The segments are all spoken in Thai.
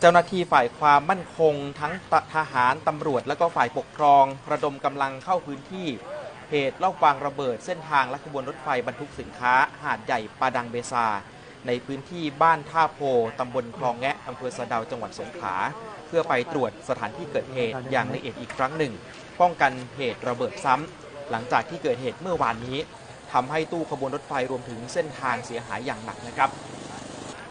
เจ้าหน้าที่ฝ่ายความมั่นคงทั้งทหารตำรวจและก็ฝ่ายปกครอง ระดมกำลังเข้าพื้นที่เหตุรอบวางระเบิดเส้นทางและขบวนรถไฟบรรทุกสินค้า หาดใหญ่ปาดังเบซา ในพื้นที่บ้านท่าโพตำบลคลองแงะอำเภอสะเดาจังหวัดสงขลาเพื่อไปตรวจสถานที่เกิดเหตุอย่างละเอียดอีกครั้งหนึ่ง ป้องกันเหตุระเบิดซ้ำหลังจากที่เกิดเหตุเมื่อวานนี้ทำให้ตู้ขบวนรถไฟรวมถึงเส้นทางเสียหายอย่างหนักนะครับ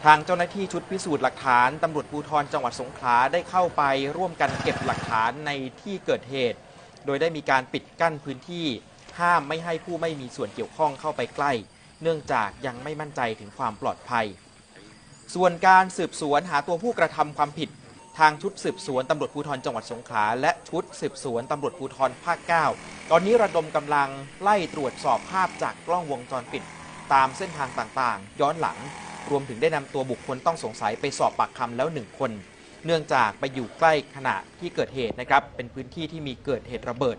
ทางเจ้าหน้าที่ชุดพิสูจน์หลักฐานตำรวจภูธรจังหวัดสงขลาได้เข้าไปร่วมกันเก็บหลักฐานในที่เกิดเหตุ โดยได้มีการปิดกั้นพื้นที่ ห้ามไม่ให้ผู้ไม่มีส่วนเกี่ยวข้องเข้าไปใกล้ เนื่องจากยังไม่มั่นใจถึงความปลอดภัย ส่วนการสืบสวนหาตัวผู้กระทำความผิด ทางชุดสืบสวนตำรวจภูธรจังหวัดสงขลาและชุดสืบสวนตำรวจภูธรภาค 9 ตอนนี้ระดมกำลังไล่ตรวจสอบภาพจากกล้องวงจรปิด ตามเส้นทางต่างๆ ย้อนหลัง รวมถึงได้นำตัวบุคคลต้องสงสัยไปสอบปากคำแล้วหนึ่งคน เนื่องจากไปอยู่ใกล้ขณะที่เกิดเหตุนะครับ เป็นพื้นที่ที่มีเกิดเหตุระเบิด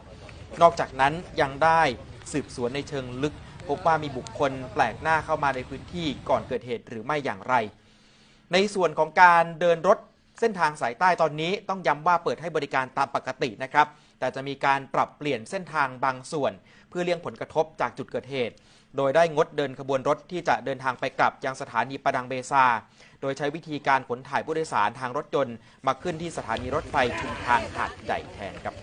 นอกจากนั้นยังได้สืบสวนในเชิงลึก พบว่ามีบุคคลแปลกหน้าเข้ามาในพื้นที่ก่อนเกิดเหตุหรือไม่อย่างไร ในส่วนของการเดินรถเส้นทางสายใต้ตอนนี้ต้องย้ำว่าเปิดให้บริการตามปกตินะครับ แต่จะมีการปรับเปลี่ยนเส้นทางบางส่วน เพื่อเลี่ยงผลกระทบจากจุดเกิดเหตุ โดยได้งดเดินขบวนรถที่จะเดินทางไปกลับยังสถานีประดังเบซา โดยใช้วิธีการขนถ่ายผู้โดยสารทางรถยนต์มาขึ้นที่สถานีรถไฟชุมทางหาดใหญ่แทนครับ